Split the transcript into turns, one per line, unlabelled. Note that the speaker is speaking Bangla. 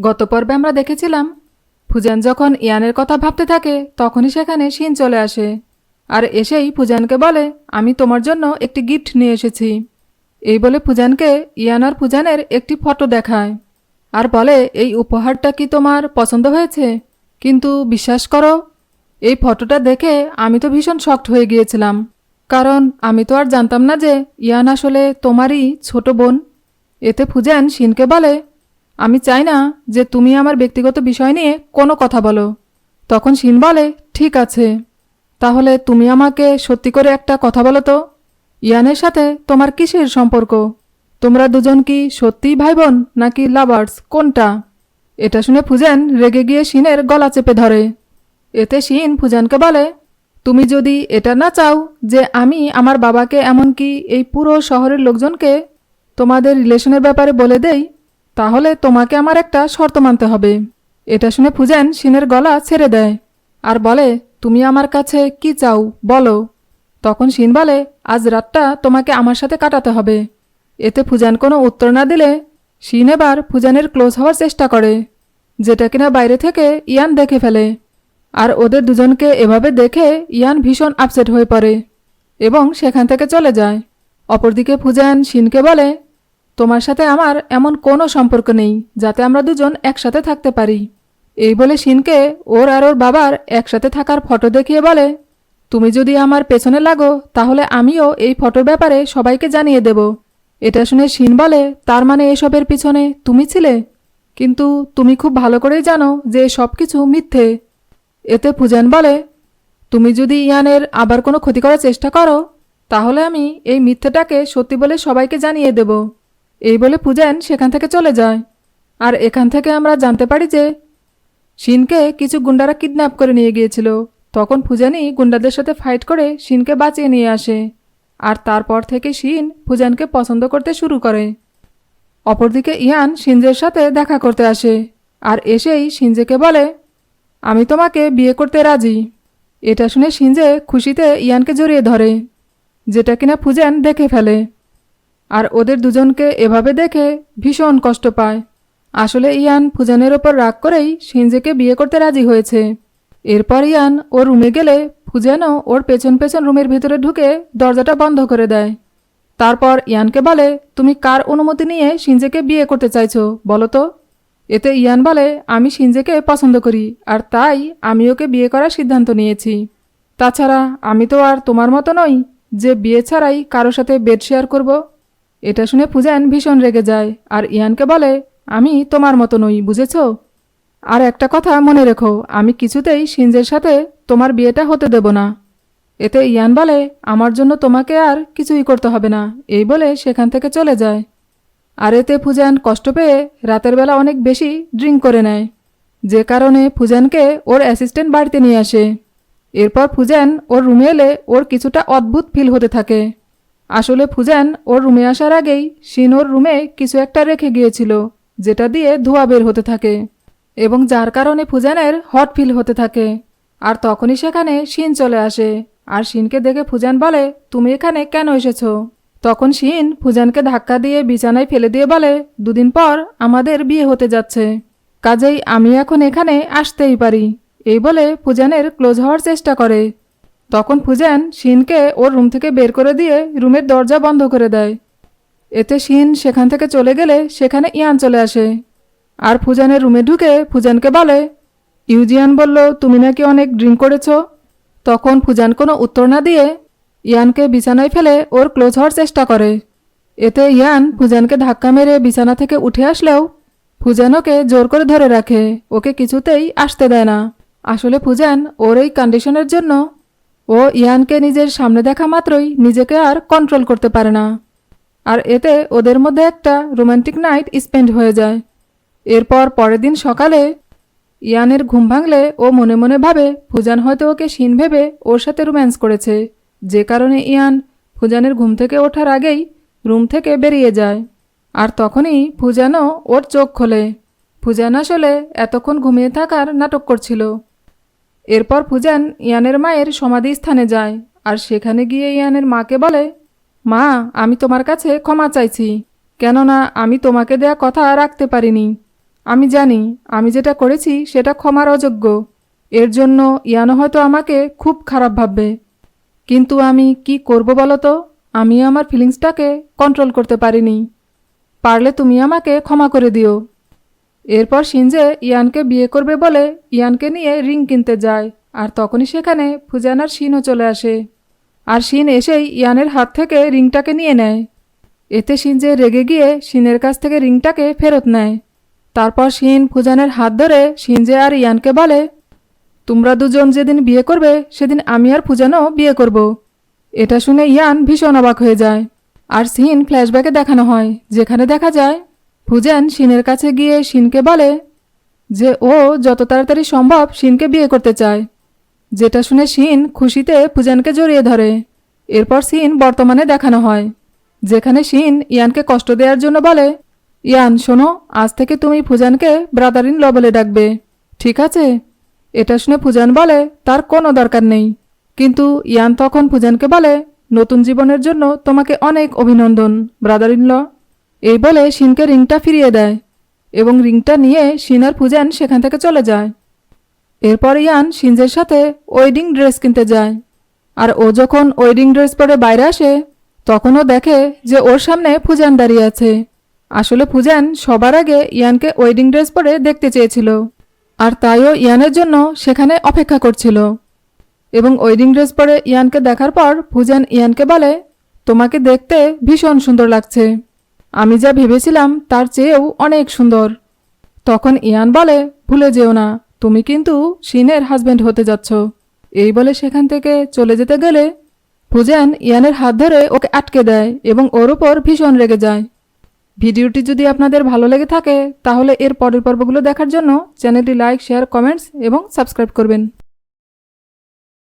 গত পর্বে আমরা দেখেছিলাম, ফুজান যখন ইয়ানের কথা ভাবতে থাকে, তখনই সেখানে শিন চলে আসে। আর এসেই ফুজানকে বলে, আমি তোমার জন্য একটি গিফট নিয়ে এসেছি। এই বলে ফুজানকে ইয়ান আর ফুজানের একটি ফটো দেখায়। আর বলে, এই উপহারটা কি তোমার পছন্দ হয়েছে? কিন্তু বিশ্বাস করো, এই ফটোটা দেখে আমি তো ভীষণ শক্ট হয়ে গিয়েছিলাম। কারণ আমি তো আর জানতাম না যে ইয়ান আসলে তোমারই ছোট বোন। এতে ফুজান শিনকে বলে আমি চাই না যে তুমি আমার ব্যক্তিগত বিষয় নিয়ে কোনো কথা বলো। তখন শিন বলে, ঠিক আছে। তাহলে তুমি আমাকে সত্যি করে একটা কথা বলো তো। ইয়ানের সাথে তোমার কিসের সম্পর্ক? তোমরা দুজন কি সত্যিই ভাই বোন নাকি লাভার্স কোনটা? এটা শুনে ফুজেন রেগে গিয়ে শিনের গলা চেপে ধরে। এতে শিন ফুজানকে বলে, তুমি যদি এটা না চাও যে আমি আমার বাবাকে এমনকি এই পুরো শহরের লোকজনকে তোমাদের রিলেশনের ব্যাপারে বলে দেই তাহলে তোমাকে আমার একটা শর্ত মানতে হবে। এটা শুনে ফুজেন শিনের গলা ছেড়ে দেয় আর বলে, তুমি আমার কাছে কি চাও, বলো। তখন শিন বলে, আজ রাতটা তোমাকে আমার সাথে কাটাতে হবে। এতে ফুজান কোনো উত্তর না দিলে শিন এবার ফুজানের ক্লোজ হওয়ার চেষ্টা করে, যেটা কিনা বাইরে থেকে ইয়ান দেখে ফেলে। আর ওদের দুজনকে এভাবে দেখে ইয়ান ভীষণ আপসেট হয়ে পড়ে এবং সেখান থেকে চলে যায়। অপরদিকে ফুজান শিনকে বলে তোমার সাথে আমার এমন কোনো সম্পর্ক নেই, যাতে আমরা দুজন একসাথে থাকতে পারি। এই বলে শিনকে ওর আর ওর বাবার একসাথে থাকার ফটো দেখিয়ে বলে, তুমি যদি আমার পেছনে লাগো, তাহলে আমিও এই ফটোর ব্যাপারে সবাইকে জানিয়ে দেব। এটা শুনে শিন বলে, তার মানে এসবের পিছনে তুমি ছিলে? কিন্তু তুমি খুব ভালো করেই জানো যে সব কিছু মিথ্যে। এতে পূজান বলে, তুমি যদি ইয়ানের আবার কোনো ক্ষতি করার চেষ্টা করো, তাহলে আমি এই মিথ্যেটাকে সত্যি বলে সবাইকে জানিয়ে দেব। এই বলে পূজান সেখান থেকে চলে যায়। আর এখান থেকে আমরা জানতে পারি যে, শিনকে কিছু গুন্ডারা কিডন্যাপ করে নিয়ে গিয়েছিল। তখন ফুজানি গুন্ডাদের সাথে ফাইট করে শিনকে বাঁচিয়ে নিয়ে আসে। আর তারপর থেকে শিন ফুজানকে পছন্দ করতে শুরু করে। অপরদিকে ইয়ান সিনজের সাথে দেখা করতে আসে। আর এসেই সিনজেকে বলে, আমি তোমাকে বিয়ে করতে রাজি। এটা শুনে সিনজে খুশিতে ইয়ানকে জড়িয়ে ধরে, যেটা কিনা ফুজান দেখে ফেলে। আর ওদের দুজনকে এভাবে দেখে ভীষণ কষ্ট পায়। আসলে ইয়ান ফুজানের ওপর রাগ করেই সিনজেকে বিয়ে করতে রাজি হয়েছে। এরপর ইয়ান ওর রুমে গেলে ফুজানও ওর পেছন পেছন রুমের ভেতরে ঢুকে দরজাটা বন্ধ করে দেয়। তারপর ইয়ানকে বলে, তুমি কার অনুমতি নিয়ে সিনজেকে বিয়ে করতে চাইছো, বলো তো? এতে ইয়ান বলে, আমি সিনজেকে পছন্দ করি, আর তাই আমি ওকে বিয়ে করার সিদ্ধান্ত নিয়েছি। তাছাড়া আমি তো আর তোমার মতো নই, যে বিয়ে ছাড়াই কারোর সাথে বেড শেয়ার করব। এটা শুনে ফুজান ভীষণ রেগে যায়, আর ইয়ানকে বলে, আমি তোমার মতো নই, বুঝেছ? আর একটা কথা মনে রেখো, আমি কিছুতেই সিনজের সাথে তোমার বিয়েটা হতে দেব না। এতে ইয়ান বলে, আমার জন্য তোমাকে আর কিছুই করতে হবে না। এই বলে সেখান থেকে চলে যায়। আর এতে ফুজান কষ্ট পেয়ে রাতের বেলা অনেক বেশি ড্রিঙ্ক করে নেয়। যে কারণে ফুজানকে ওর অ্যাসিস্ট্যান্ট বাড়িতে নিয়ে আসে। এরপর ফুজান ওর রুমে এলে ওর কিছুটা অদ্ভুত ফিল হতে থাকে। আসলে ফুজান ওর রুমে আসার আগেই শিন ওর রুমে কিছু একটা রেখে গিয়েছিল, যেটা দিয়ে ধোঁয়া বের হতে থাকে। এবং যার কারণে ফুজানের হট ফিল হতে থাকে। আর তখনই সেখানে শিন চলে আসে, আর শিনকে দেখে ফুজান বলে, তুমি এখানে কেন এসেছ? তখন শিন ফুজানকে ধাক্কা দিয়ে বিছানায় ফেলে দিয়ে বলে, দুদিন পর আমাদের বিয়ে হতে যাচ্ছে। কাজেই আমি এখন এখানে আসতেই পারি। এই বলে ফুজানের ক্লোজ হওয়ার চেষ্টা করে। তখন ফুজান শিনকে ওর রুম থেকে বের করে দিয়ে রুমের দরজা বন্ধ করে দেয়। এতে শিন সেখান থেকে চলে গেলে সেখানে ইয়ান চলে আসে। আর ফুজানের রুমে ঢুকে ফুজানকে বলে, ইউজিয়ান বলল, তুমি নাকি অনেক ড্রিঙ্ক করেছ? তখন ফুজান কোনো উত্তর না দিয়ে ইয়ানকে বিছানায় ফেলে ওর ক্লোজ হওয়ার চেষ্টা করে। এতে ইয়ান ফুজানকে ধাক্কা মেরে বিছানা থেকে উঠে আসলেও ফুজান ওকে জোর করে ধরে রাখে, ওকে কিছুতেই আসতে দেয় না। আসলে ফুজান ওর এই কন্ডিশনের জন্য ও ইয়ানকে নিজের সামনে দেখা মাত্রই নিজেকে আর কন্ট্রোল করতে পারে না। আর এতে ওদের মধ্যে একটা রোমান্টিক নাইট স্পেন্ড হয়ে যায়। এরপর পরের দিন সকালে ইয়ানের ঘুম ভাঙলে ও মনে মনে ভাবে, ফুজান হয়তো ওকে সিন ভেবে ওর সাথে রোম্যান্স করেছে। যে কারণে ইয়ান ফুজানের ঘুম থেকে ওঠার আগেই রুম থেকে বেরিয়ে যায়। আর তখনই ফুজানও ওর চোখ খোলে। ফুজান আসলে এতক্ষণ ঘুমিয়ে থাকার নাটক করছিল। এরপর ফুজান ইয়ানের মায়ের সমাধি স্থানে যায়, আর সেখানে গিয়ে ইয়ানের মাকে বলে, মা, আমি তোমার কাছে ক্ষমা চাইছি, কেননা আমি তোমাকে দেয়া কথা রাখতে পারিনি। আমি জানি, আমি যেটা করেছি সেটা ক্ষমার অযোগ্য। এর জন্য ইয়ানো হয়তো আমাকে খুব খারাপ ভাববে। কিন্তু আমি কি করব বলো তো আমি আমার ফিলিংসটাকে কন্ট্রোল করতে পারিনি। পারলে তুমি আমাকে ক্ষমা করে দিও। এরপর সিনজে ইয়ানকে বিয়ে করবে বলে ইয়ানকে নিয়ে রিং কিনতে যায়, আর তখনই সেখানে ফুজানার শিনও চলে আসে। আর শিন এসেই ইয়ানের হাত থেকে রিংটাকে নিয়ে নেয়। এতে সিনজে রেগে গিয়ে শিনের কাছ থেকে রিংটাকে ফেরত নেয়। তারপর শিন ফুজানের হাত ধরে সিনজে আর ইয়ানকে বলে, তোমরা দুজন যেদিন বিয়ে করবে, সেদিন আমি আর ফুজানও বিয়ে করব। এটা শুনে ইয়ান ভীষণ অবাক হয়ে যায়। আর সিন ফ্ল্যাশব্যাকে দেখানো হয়, যেখানে দেখা যায় ফুজান শিনের কাছে গিয়ে শিনকে বলে যে, ও, যত তাড়াতাড়ি সম্ভব শিনকে বিয়ে করতে চায়। যেটা শুনে শিন খুশিতে ফুজানকে জড়িয়ে ধরে। এরপর সিন বর্তমানে দেখানো হয়, যেখানে শিন ইয়ানকে কষ্ট দেওয়ার জন্য বলে, ইয়ান, শোনো, আজ থেকে তুমি ফুজানকে ব্রাদার ইন ল বলে ডাকবে। ঠিক আছে? এটা শুনে ফুজান বলে, তার কোনো দরকার নেই। কিন্তু ইয়ান তখন ফুজানকে বলে, নতুন জীবনের জন্য তোমাকে অনেক অভিনন্দন ব্রাদার ইন ল এই বলে শিনকে রিংটা ফিরিয়ে দেয় এবং রিংটা নিয়ে শিন আর ফুজান সেখান থেকে চলে যায়। এরপর ইয়ান সিনজের সাথে ওয়েডিং ড্রেস কিনতে যায়। আর ও যখন ওয়েডিং ড্রেস পরে বাইরে আসে তখনও দেখে যে ওর সামনে ফুজান দাঁড়িয়ে আছে। আসলে ফুজান সবার আগে ইয়ানকে ওয়েডিং ড্রেস পরে দেখতে চেয়েছিল। আর তাইও ইয়ানের জন্য সেখানে অপেক্ষা করছিল। এবং ওয়েডিং ড্রেস পরে ইয়ানকে দেখার পর ফুজান ইয়ানকে বলে, তোমাকে দেখতে ভীষণ সুন্দর লাগছে। আমি যা ভেবেছিলাম তার চেয়েও অনেক সুন্দর। তখন ইয়ান বলে, ভুলে যেও না, তুমি কিন্তু শিনের হাজবেন্ড হতে যাচ্ছ। এই বলে সেখান থেকে চলে যেতে গেলে ফুজান ইয়ানের হাত ধরে ওকে আটকে দেয় এবং ওর উপর ভীষণ রেগে যায়। ভিডিওটি যদি আপনাদের ভালো লেগে থাকে, তাহলে এর পরের পর্বগুলো দেখার জন্য চ্যানেলটি লাইক, শেয়ার, কমেন্টস এবং সাবস্ক্রাইব করবেন।